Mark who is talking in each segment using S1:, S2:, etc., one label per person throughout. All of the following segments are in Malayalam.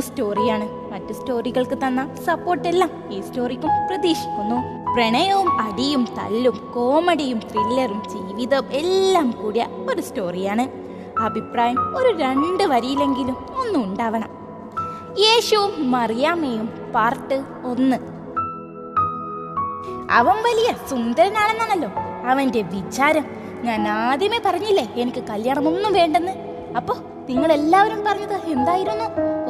S1: സ്റ്റോറിയാണ് മറ്റു സ്റ്റോറികൾക്ക് തന്ന സപ്പോർട്ടെല്ലാം ഈ സ്റ്റോറിക്കും പ്രതീക്ഷിക്കുന്നു. പ്രണയവും അടിയും തല്ലും കോമഡിയും ത്രില്ലറും ജീവിതം എല്ലാം കൂടിയ ഒരു സ്റ്റോറിയാണ് അഭിപ്രായം ഒരു രണ്ട് വരിയിലെങ്കിലും ഒന്നും ഉണ്ടാവണം. യേശുവും മറിയാമ്മയും പാർട്ട് ഒന്ന്. അവൻ വലിയ സുന്ദരനാണെന്നാണല്ലോ അവന്റെ വിചാരം. ഞാൻ ആദ്യമേ പറഞ്ഞില്ലേ എനിക്ക് കല്യാണമൊന്നും വേണ്ടെന്ന്. അപ്പോ നിങ്ങൾ എല്ലാവരും പറഞ്ഞത് എന്തായിരുന്നു?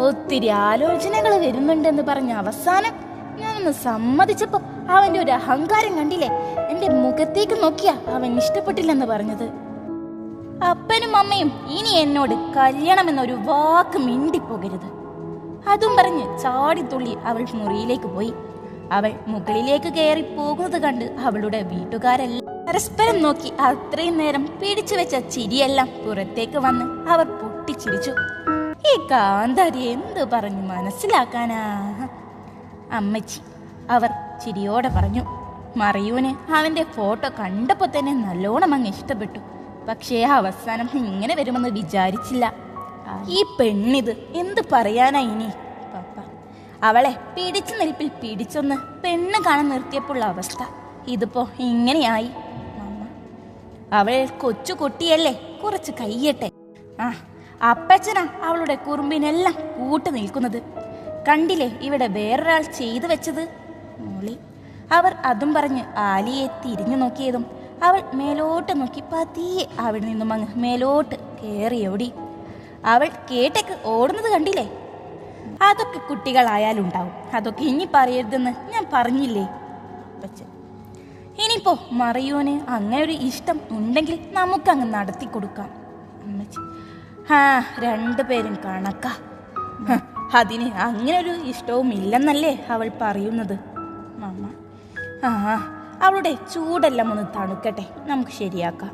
S1: ഒത്തിരി ആലോചനകൾ വരുന്നുണ്ടെന്ന് പറഞ്ഞ അവസാനം ഞാനൊന്ന് സമ്മതിച്ചപ്പോ അവന്റെ ഒരു അഹങ്കാരം കണ്ടില്ലേ? എന്റെ മുഖത്തേക്ക് നോക്കിയാ അവൻ ഇഷ്ടപ്പെട്ടില്ലെന്ന് പറഞ്ഞത്. അപ്പനും അമ്മയും ഇനി എന്നോട് കല്യാണം എന്നൊരു വാക്ക് മിണ്ടിപ്പോകരുത്. അതും പറഞ്ഞ് ചാടിത്തുള്ളി അവൾ മുറിയിലേക്ക് പോയി. അവൾ മുകളിലേക്ക് കയറി പോകുന്നത് കണ്ട് അവളുടെ വീട്ടുകാരെല്ലാം പരസ്പരം നോക്കി അത്രയും നേരം പിടിച്ചു വെച്ച ചിരിയെല്ലാം പുറത്തേക്ക് വന്ന് അവർ പൊട്ടിച്ചിരിച്ചു. ഈ കാന്താരി എന്ത് പറഞ്ഞു മനസ്സിലാക്കാനാ? അമ്മച്ചി അവർ ചിരിയോടെ പറഞ്ഞു. മറിയൂന് അവന്റെ ഫോട്ടോ കണ്ടപ്പോൾ തന്നെ നല്ലോണം അങ്ങ് ഇഷ്ടപ്പെട്ടു. പക്ഷേ അവസാനം ഇങ്ങനെ വരുമെന്ന് വിചാരിച്ചില്ല. ഈ പെണ്ണിത് എന്ത് പറയാനാ ഇനി? പപ്പ അവളെ പിടിച്ചു നിൽപ്പിൽ പിടിച്ചൊന്ന് പെണ്ണ് കാണാൻ നിർത്തിയപ്പോഴുള്ള അവസ്ഥ ഇതിപ്പോ ഇങ്ങനെയായി. അവൾ കൊച്ചു കുട്ടിയല്ലേ കുറച്ച് കയ്യട്ടെ. ആ അപ്പച്ചനാ അവളുടെ കുറുമ്പിനെല്ലാം കൂട്ടു നിൽക്കുന്നത്. കണ്ടില്ലേ ഇവിടെ വേറൊരാൾ ചെയ്തു വെച്ചത്? മോളി അവർ അതും പറഞ്ഞ് ആലിയെ തിരിഞ്ഞു നോക്കിയതും അവൾ മേലോട്ട് നോക്കി പതിയെ അവിടെ നിന്നും അങ്ങ് മേലോട്ട് ഓടി. അവൾ കേട്ടേക്ക് ഓടുന്നത് കണ്ടില്ലേ? അതൊക്കെ കുട്ടികളായാലുണ്ടാവും. അതൊക്കെ ഇനി പറയരുതെന്ന് ഞാൻ പറഞ്ഞില്ലേ? അപ്പച്ചൻ ഇനിയിപ്പോ മറിയോന് അങ്ങനെ ഒരു ഇഷ്ടം ഉണ്ടെങ്കിൽ നമുക്കങ്ങ് നടത്തി കൊടുക്കാം അമ്മച്ചി ആ രണ്ടുപേരും കണക്ക. അതിന് അങ്ങനെ ഒരു ഇഷ്ടവും ഇല്ലെന്നല്ലേ അവൾ പറയുന്നത്. മമ്മ ആ അവളുടെ ചൂടെല്ലാം ഒന്ന് തണുക്കട്ടെ. നമുക്ക് ശരിയാക്കാം.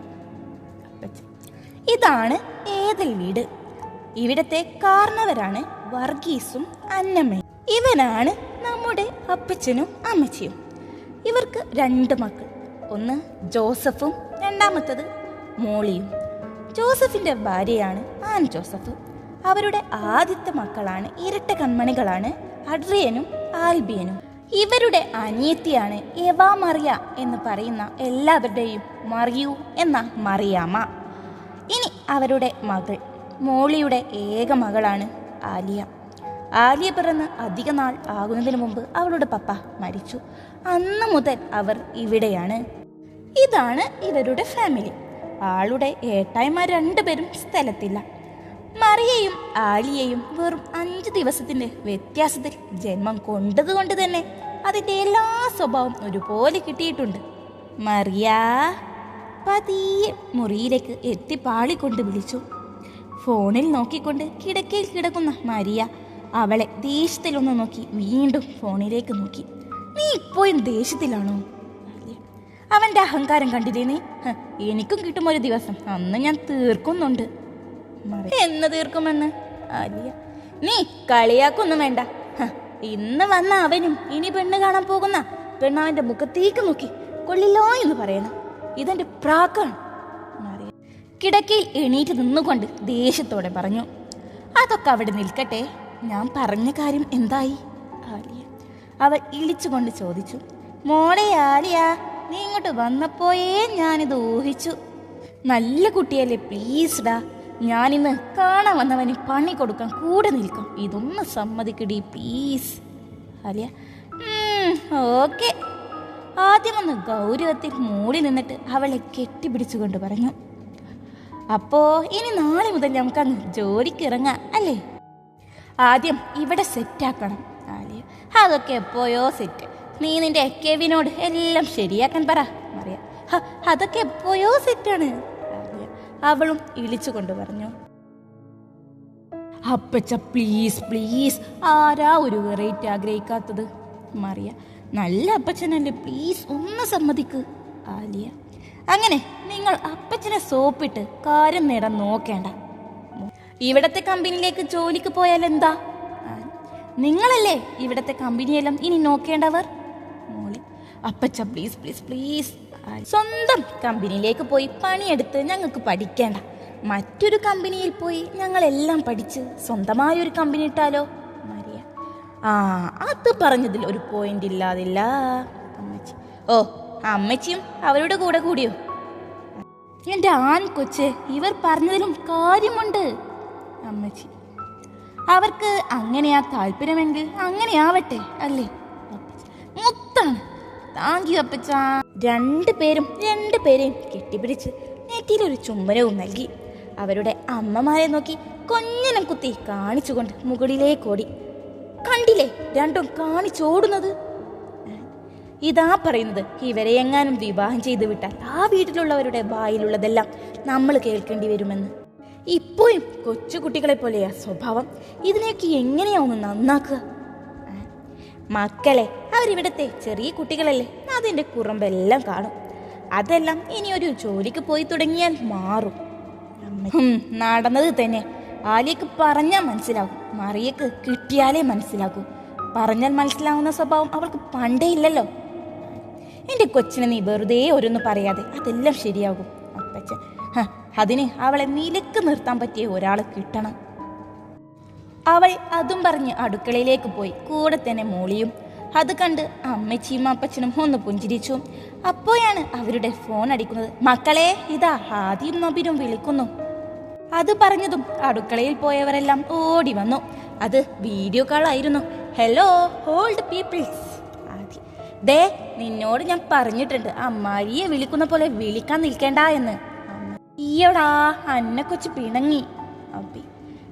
S1: ഇതാണ് ഏതൽ വീട്? ഇവിടത്തെ കാരണവരാണ് വർഗീസും അന്നമ്മയും. ഇവനാണ് നമ്മുടെ അപ്പച്ചനും അമ്മച്ചിയും. ഇവർക്ക് രണ്ട് മക്കൾ. ഒന്ന് ജോസഫും രണ്ടാമത്തത് മോളിയും. ജോസഫിന്റെ ഭാര്യയാണ് ആൻ ജോസഫ്. അവരുടെ ആദ്യത്തെ മക്കളാണ് ഇരട്ട കൺമണികളാണ് അഡ്രിയനും ആൽബിയനും. ഇവരുടെ അനിയത്തിയാണ് എവാ മറിയ എന്ന് പറയുന്ന എല്ലാവരുടെയും മറിയു എന്ന മറിയാമ്മ. ഇനി അവരുടെ മകൾ മോളിയുടെ ഏക മകളാണ് ആലിയ. ആലിയ പിറന്ന് അധിക നാൾ ആകുന്നതിന് മുമ്പ് അവളുടെ പപ്പ മരിച്ചു. അന്ന് മുതൽ അവർ ഇവിടെയാണ്. ഇതാണ് ഇവരുടെ ഫാമിലി ആളുടെ ഏട്ടായ്മാർ രണ്ടുപേരും സ്ഥലത്തില്ല. മറിയയും ആലിയയും വെറും അഞ്ച് ദിവസത്തിന്റെ വ്യത്യാസത്തിൽ ജന്മം കൊണ്ടതുകൊണ്ട് തന്നെ അതിന്റെ എല്ലാ സ്വഭാവം ഒരുപോലെ കിട്ടിയിട്ടുണ്ട്. മറിയ പതിയെ മുറിയിലേക്ക് എത്തി പാളിക്കൊണ്ട് വിളിച്ചു. ഫോണിൽ നോക്കിക്കൊണ്ട് കിടക്കയിൽ കിടക്കുന്ന മരിയ അവളെ ദേഷ്യത്തിലൊന്ന് നോക്കി വീണ്ടും ഫോണിലേക്ക് നോക്കി. നീ ഇപ്പോഴും ദേഷ്യത്തിലാണോ? അവന്റെ അഹങ്കാരം കണ്ടില്ലേ എനിക്കും കിട്ടും ഒരു ദിവസം. അന്ന് ഞാൻ തീർക്കുന്നുണ്ട്. എന്ന് തീർക്കുമെന്ന്? അല്ല നീ കളിയാക്കൊന്നും വേണ്ട. ഇന്ന് വന്ന അവനും ഇനി പെണ്ണ് കാണാൻ പോകുന്ന പെണ്ണവന്റെ മുഖത്തേക്ക് നോക്കി കൊള്ളില്ലോ എന്ന് പറയണം ഇതെന്റെ പ്രാക്കാണ്. കിടക്കയിൽ എണീറ്റ് നിന്നുകൊണ്ട് ദേഷ്യത്തോടെ പറഞ്ഞു അതൊക്കെ അവിടെ നിൽക്കട്ടെ. ഞാൻ പറഞ്ഞ കാര്യം എന്തായി? ആലിയ അവൾ ഇളിച്ചുകൊണ്ട് ചോദിച്ചു മോളെ ആലിയ നീ ഇങ്ങോട്ട് വന്നപ്പോയേ ഞാനിത് ഊഹിച്ചു. നല്ല കുട്ടിയല്ലേ പ്ലീസ് ഡാ. ഞാനിന്ന് കാണാൻ വന്നവന് പണി കൊടുക്കാൻ കൂടെ നിൽക്കും. ഇതൊന്ന് സമ്മതിക്കടി പ്ലീസ് അലിയ ഓക്കെ. ആദ്യമൊന്ന് ഗൗരവത്തിൽ മൂടി നിന്നിട്ട് അവളെ കെട്ടിപ്പിടിച്ചുകൊണ്ട് പറഞ്ഞു. അപ്പോ ഇനി നാളെ മുതൽ നമുക്കങ്ങ് ജോലിക്ക് ഇറങ്ങാം അല്ലേ? ആദ്യം ഇവിടെ സെറ്റാക്കണം ആലിയ അതൊക്കെ എപ്പോയോ സെറ്റ് നീ നിന്റെ കെവിനോട് എല്ലാം ശരിയാക്കാൻ പറ മറിയ. "ഹ, അതൊക്കെ എപ്പോയോ സെറ്റാണ് അവളും ഇളിച്ചുകൊണ്ട് പറഞ്ഞു. അപ്പച്ച പ്ലീസ് പ്ലീസ് ആരാ ഒരു വെറൈറ്റി ആഗ്രഹിക്കാത്തത്? മറിയ നല്ല അപ്പച്ചനല്ലേ പ്ലീസ് ഒന്ന് സമ്മതിക്ക് ആലിയ. അങ്ങനെ നിങ്ങൾ അപ്പച്ചനെ സോപ്പിട്ട് കാര്യം നേടാൻ നോക്കേണ്ട. ഇവിടത്തെ കമ്പനിയിലേക്ക് ജോലിക്ക് പോയാൽ എന്താ നിങ്ങളല്ലേ ഇവിടത്തെ കമ്പനിയെല്ലാം ഇനി നോക്കേണ്ടവർ? അപ്പച്ച പ്ലീസ് പ്ലീസ് പ്ലീസ് സ്വന്തം കമ്പനിയിലേക്ക് പോയി പണിയെടുത്ത് ഞങ്ങൾക്ക് പഠിക്കേണ്ട. മറ്റൊരു കമ്പനിയിൽ പോയി ഞങ്ങളെല്ലാം പഠിച്ച് സ്വന്തമായ ഒരു കമ്പനി ഇട്ടാലോ? മരിയ. ആ അത് പറഞ്ഞതിൽ ഒരു പോയിന്റ് ഇല്ലാതില്ല. അമ്മച്ചി. ഓ അമ്മച്ചിയും അവരുടെ കൂടെ കൂടിയോ? എന്റെ ആൺ കൊച്ച് ഇവർ പറഞ്ഞതിലും കാര്യമുണ്ട്. അമ്മച്ചി. അവർക്ക് അങ്ങനെയാ താല്പര്യമെങ്കിൽ അങ്ങനെയാവട്ടെ അല്ലേ? താങ്ക് യു അപ്പച്ച. രണ്ട് പേരും രണ്ടു പേരെയും കെട്ടിപ്പിടിച്ച് നെറ്റിയിലൊരു ചുമരവും നൽകി. അവരുടെ അമ്മമാരെ നോക്കി കൊഞ്ഞനം കുത്തി കാണിച്ചുകൊണ്ട് മുകളിലേക്കോടി കണ്ടില്ലേ രണ്ടും കാണിച്ചോടുന്നത്? ഇതാ പറയുന്നത് ഇവരെ എങ്ങാനും വിവാഹം ചെയ്തു വിട്ടാൽ ആ വീട്ടിലുള്ളവരുടെ വായിലുള്ളതെല്ലാം നമ്മൾ കേൾക്കേണ്ടി വരുമെന്ന്. ഇപ്പോഴും കൊച്ചുകുട്ടികളെ പോലെയാ സ്വഭാവം. ഇതിനെയൊക്കെ എങ്ങനെയാ ഒന്ന് നന്നാക്കുക? മക്കളെ അവരിവിടത്തെ ചെറിയ കുട്ടികളല്ലേ? അതിന്റെ കുറുമ്പെല്ലാം കാണും. അതെല്ലാം ഇനി ഒരു ജോലിക്ക് പോയി തുടങ്ങിയാൽ മാറും. നടന്നത് തന്നെ. ആലിയക്ക് പറഞ്ഞാൽ മനസ്സിലാകും. മറിയക്ക് കിട്ടിയാലേ മനസ്സിലാകൂ. പറഞ്ഞാൽ മനസ്സിലാവുന്ന സ്വഭാവം അവൾക്ക് പണ്ടേ ഇല്ലല്ലോ. എന്റെ കൊച്ചിനെ നീ വെറുതെ ഓരോന്ന് പറയാതെ അതെല്ലാം ശരിയാകും. അപ്പച്ച അതിന് അവളെ നിലയ്ക്ക് നിർത്താൻ പറ്റിയ ഒരാൾ കിട്ടണം. അവൾ അതും പറഞ്ഞ് അടുക്കളയിലേക്ക് പോയി. കൂടെ തന്നെ മോളിയും അത് കണ്ട് അമ്മച്ചിയും അപ്പച്ചനും ഒന്ന് പുഞ്ചിരിച്ചു. അപ്പോഴാണ് അവരുടെ ഫോൺ അടിക്കുന്നത്. മക്കളെ ഇതാ ആദ്യം നബിനും വിളിക്കുന്നു. അത് പറഞ്ഞതും അടുക്കളയിൽ പോയവരെല്ലാം ഓടി വന്നു. അത് വീഡിയോ കോൾ ആയിരുന്നു ഹലോ ഹോൾഡ് പീപ്പിൾസ് ദേ നിന്നോട് ഞാൻ പറഞ്ഞിട്ടുണ്ട്. അമ്മായിയെ വിളിക്കുന്ന പോലെ വിളിക്കാൻ നിൽക്കേണ്ട എന്ന്. ഈയോടാ ഈയടാ അന്നെ കൊച്ചു പിണങ്ങി. അപ്പി.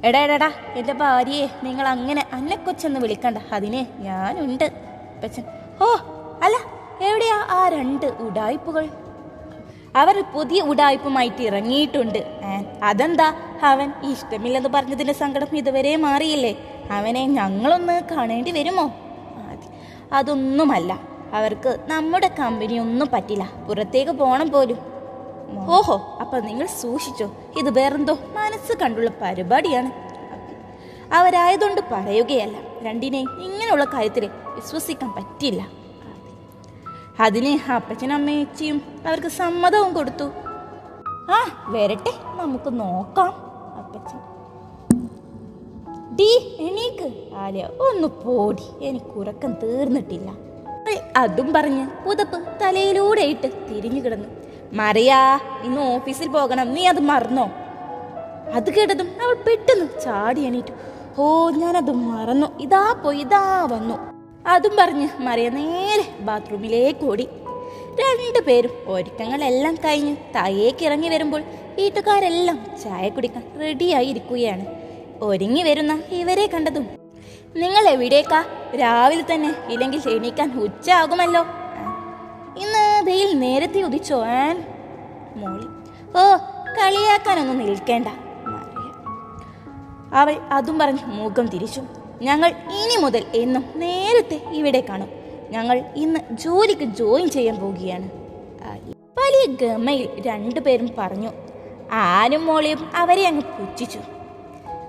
S1: എടാ എടാ എന്റെ ഭാര്യയെ നിങ്ങൾ അങ്ങനെ അന്നെ കൊച്ചെന്ന് വിളിക്കണ്ട. അതിന് ഞാനുണ്ട്. അപ്പച്ചൻ ഓ അല്ല എവിടെയാ ആ രണ്ട് ഉടായ്പകൾ? അവർ പുതിയ ഉടായ്പുമായിട്ട് ഇറങ്ങിയിട്ടുണ്ട്. അതെന്താ? അവൻ ഇഷ്ടമില്ലെന്ന് പറഞ്ഞതിന്റെ സങ്കടം ഇതുവരെ മാറിയില്ലേ? അവനെ ഞങ്ങളൊന്ന് കാണേണ്ടി വരുമോ? അതൊന്നുമല്ല. അവർക്ക് നമ്മുടെ കമ്പനി ഒന്നും പറ്റില്ല. പുറത്തേക്ക് പോകണം പോലും. ഓഹോ അപ്പൊ നിങ്ങൾ സൂക്ഷിച്ചോ? ഇത് വേറെന്തോ മനസ്സ് കണ്ടുള്ള പരിപാടിയാണ്. അവരായതുകൊണ്ട് പറയുകയല്ല. രണ്ടിനെ ഇങ്ങനെയുള്ള കാര്യത്തിൽ വിശ്വസിക്കാൻ പറ്റില്ല അതിന് അപ്പച്ചനും അമ്മയച്ചിയും അവർക്ക് സമ്മതവും കൊടുത്തു. ആ വരട്ടെ നമുക്ക് നോക്കാം അപ്പച്ചൻ. ഡി എണീക്ക്. ആലിയ ഒന്ന് പോടി. എനിക്ക് ഉറക്കം തീർന്നിട്ടില്ല. അതും പറഞ്ഞ് പുതപ്പ് തലയിലൂടെ ഇട്ട് തിരിഞ്ഞു കിടന്നു. മറിയാ ഇന്ന് ഓഫീസിൽ പോകണം. നീ അത് മറന്നോ? അത് കേട്ടതും അവൾ പെട്ടെന്ന് ചാടി എണീറ്റു. ഓ ഞാനത് മറന്നു. ഇതാ പോയി ഇതാ വന്നു. അതും പറഞ്ഞ് മറിയ നേരെ ബാത്റൂമിലേക്ക് ഓടി. രണ്ടുപേരും ഒരുക്കങ്ങളെല്ലാം കഴിഞ്ഞ് താഴേക്ക് ഇറങ്ങി വരുമ്പോൾ വീട്ടുകാരെല്ലാം ചായ കുടിക്കാൻ റെഡിയായി ഇരിക്കുകയാണ് ഒരുങ്ങി വരുന്ന ഇവരെ കണ്ടതും നിങ്ങൾ എവിടേക്കാ? രാവിലെ തന്നെ ഇല്ലെങ്കിൽ എണീക്കാൻ ഉച്ച ആകുമല്ലോ ആ, ഇന്ന് വെയിൽ നേരത്തെ ഉദിച്ചോ ആൻ? മോളി ഓ കളിയാക്കാനൊന്നും നിൽക്കേണ്ട. അവൾ അതും പറഞ്ഞ് മുഖം തിരിച്ചു. ഞങ്ങൾ ഇനി മുതൽ എന്നും നേരത്തെ ഇവിടെ കാണും. ഞങ്ങൾ ഇന്ന് ജോലിക്ക് ജോയിൻ ചെയ്യാൻ പോവുകയാണ്. വലിയ ഗമയിൽ രണ്ടുപേരും പറഞ്ഞു ആരും മോളിയും അവരെ അങ്ങ് പുച്ഛിച്ചു.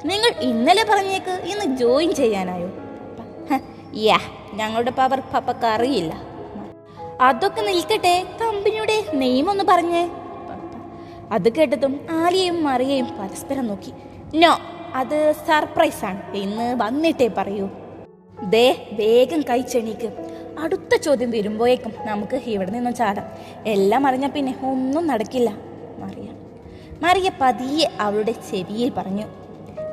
S1: നിങ്ങൾ ഇന്നലെ പറഞ്ഞേക്ക് ഇന്ന് ജോയിൻ ചെയ്യാനായോ? യാ ഞങ്ങളുടെ പവർ പപ്പക്ക് അറിയില്ല. അതൊക്കെ നിൽക്കട്ടെ കമ്പനിയുടെ നെയ്മൊന്ന് പറഞ്ഞേ. അത് കേട്ടതും ആലിയയും മറിയയും പരസ്പരം നോക്കി. നോ അത് സർപ്രൈസാണ്. ഇന്ന് വന്നിട്ടേ പറയൂ. ദേ വേഗം കഴിച്ചെണീക്ക് അടുത്ത ചോദ്യം വരുമ്പോഴേക്കും നമുക്ക് ഇവിടെ നിന്നും ചാടാം. എല്ലാം അറിഞ്ഞ പിന്നെ ഒന്നും നടക്കില്ല. മറിയ. മറിയ പതിയെ അവളുടെ ചെവിയിൽ പറഞ്ഞു.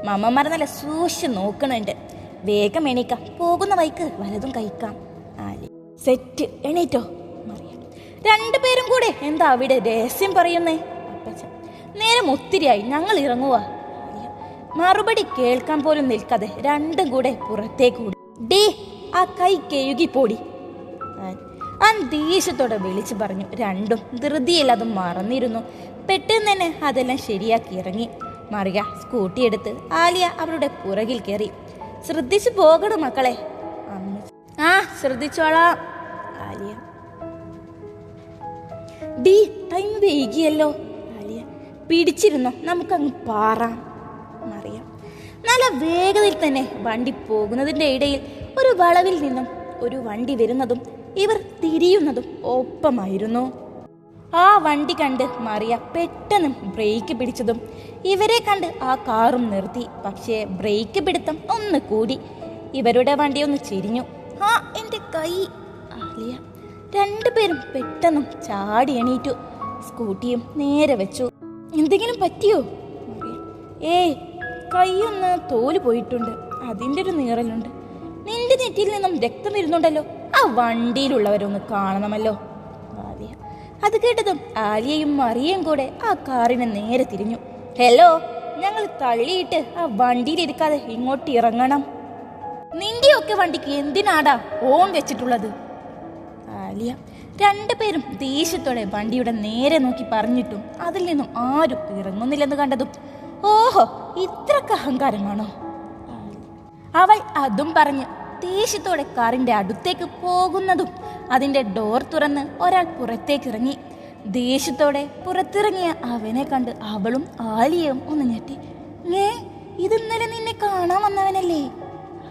S1: മമ്മമാർ നല്ല സൂക്ഷിച്ച് നോക്കണുണ്ട്. വേഗം എണീക്കാം. പോകുന്ന വൈക്ക് വലതും കഴിക്കാം ആലി. സെറ്റ്. എണീറ്റോ? മറിയ. രണ്ടുപേരും കൂടെ. എന്താ അവിടെ രഹസ്യം പറയുന്നേ? അപ്പച്ച നേരം ഒത്തിരിയായി. ഞങ്ങൾ ഇറങ്ങുക ആലിയ, മറുപടി കേൾക്കാൻ പോലും നിൽക്കാതെ രണ്ടും കൂടെ പുറത്തേക്ക് ഓടി. ഡേ ആ കൈ പോടി. അൻ ദേഷ്യത്തോടെ വിളിച്ചു പറഞ്ഞു. രണ്ടും ധൃതിയിൽ അത് മറന്നിരുന്നു. പെട്ടെന്ന് തന്നെ അതെല്ലാം ശരിയാക്കി ഇറങ്ങി. മറിയ സ്കൂട്ടി എടുത്ത് ആലിയ അവരുടെ പുറകിൽ കയറി. ശ്രദ്ധിച്ചു പോകണം മക്കളെ. ആ ശ്രദ്ധിച്ചോളാം ആലിയ. ഡി ടൈം വൈകിയല്ലോ ആലിയ. പിടിച്ചിരുന്നോ. നമുക്കങ്ങ് പാറാം. മറിയാം നല്ല വേഗതയിൽ തന്നെ വണ്ടി പോകുന്നതിന്റെ ഇടയിൽ ഒരു വളവിൽ നിന്നും ഒരു വണ്ടി വരുന്നതും ഇവർ തിരിയുന്നതും ഒപ്പമായിരുന്നു. ആ വണ്ടി കണ്ട് മറിയ പെട്ടെന്ന് ബ്രേക്ക് പിടിച്ചതും ഇവരെ കണ്ട് ആ കാറും നിർത്തി. പക്ഷേ ബ്രേക്ക് പിടുത്തം ഒന്ന് കൂടി. ഇവരുടെ വണ്ടി ഒന്ന് ചിരിഞ്ഞു. ആ എന്റെ കൈ. ആലിയ രണ്ടുപേരും പെട്ടെന്നും ചാടി എണീറ്റു. സ്കൂട്ടിയും നേരെ വെച്ചു. എന്തെങ്കിലും പറ്റിയോ? ഏയ് കൈയൊന്ന് തോൽ പോയിട്ടുണ്ട്. അതിന്റെ ഒരു നീറലുണ്ട്. നിന്റെ നെറ്റിയിൽ നിന്നും രക്തം വരുന്നുണ്ടല്ലോ. ആ വണ്ടിയിലുള്ളവരൊന്ന് കാണണമല്ലോ. ആലിയ അത് കേട്ടതും ആലിയയും മറിയയും കൂടെ ആ കാറിന് നേരെ തിരിഞ്ഞു. ഹലോ ഞങ്ങൾ തള്ളിയിട്ട് ആ വണ്ടിയിലിരിക്കാതെ ഇങ്ങോട്ട് ഇറങ്ങണം. നിന്റെയൊക്കെ വണ്ടിക്ക് എന്തിനാടാ ഓൺ വെച്ചിട്ടുള്ളത്? ആലിയ രണ്ടുപേരും ദേഷ്യത്തോടെ വണ്ടിയുടെ നേരെ നോക്കി പറഞ്ഞിട്ടും അതിൽ നിന്നും ആരും ഇറങ്ങുന്നില്ലെന്ന് കണ്ടതും ഓഹോ ഇത്രക്ക് അഹങ്കാരമാണോ അവൾ അതും പറഞ്ഞ് ദേഷ്യത്തോടെ കാറിന്റെ അടുത്തേക്ക് പോകുന്നതും അതിന്റെ ഡോർ തുറന്ന് ഒരാൾ പുറത്തേക്ക് ഇറങ്ങി ദേഷ്യത്തോടെ പുറത്തിറങ്ങിയ അവനെ കണ്ട് അവളും ആലിയയും ഒന്ന് ഞെട്ടി. ഏ ഇത് ഇന്നലെ നിന്നെ കാണാൻ വന്നവനല്ലേ?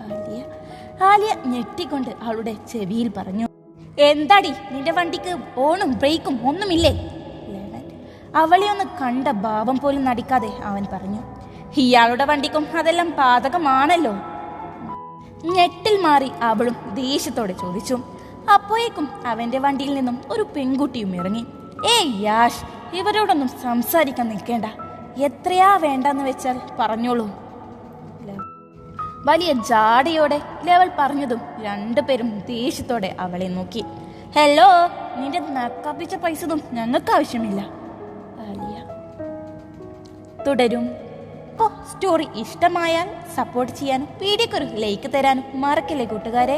S1: ആലിയ ആലിയ ഞെട്ടിക്കൊണ്ട് അവളുടെ ചെവിയിൽ പറഞ്ഞു. എന്താടി നിന്റെ വണ്ടിക്ക് ഓണും ബ്രേക്കും ഒന്നുമില്ലേ? അവളെ ഒന്ന് കണ്ട ഭാവം പോലും നടിക്കാതെ അവൻ പറഞ്ഞു ഇയാളുടെ വണ്ടിക്കും അതെല്ലാം പാതകമാണല്ലോ. ഞെട്ടിൽ മാറി അവളും ദേഷ്യത്തോടെ ചോദിച്ചു അപ്പോഴേക്കും അവന്റെ വണ്ടിയിൽ നിന്നും ഒരു പെൺകുട്ടിയും ഇറങ്ങി. ഏ യാഷ് ഇവരോടൊന്നും സംസാരിക്കാൻ നിൽക്കേണ്ട. എത്രയാ വേണ്ടെന്ന് വെച്ചാൽ പറഞ്ഞോളൂ. വലിയ ജാടയോടെ ലെവൽ പറഞ്ഞതും രണ്ടുപേരും ദേഷ്യത്തോടെ അവളെ നോക്കി. ഹലോ നിന്റെ നക്കാപ്പിച്ച പൈസതും ഞങ്ങൾക്ക് ആവശ്യമില്ല. ആലിയ തുടരും. സ്റ്റോറി ഇഷ്ടമായാൽ സപ്പോർട്ട് ചെയ്യാനും വീഡിയോക്ക് ലൈക്ക് തരാനും മറക്കില്ലേ കൂട്ടുകാരെ?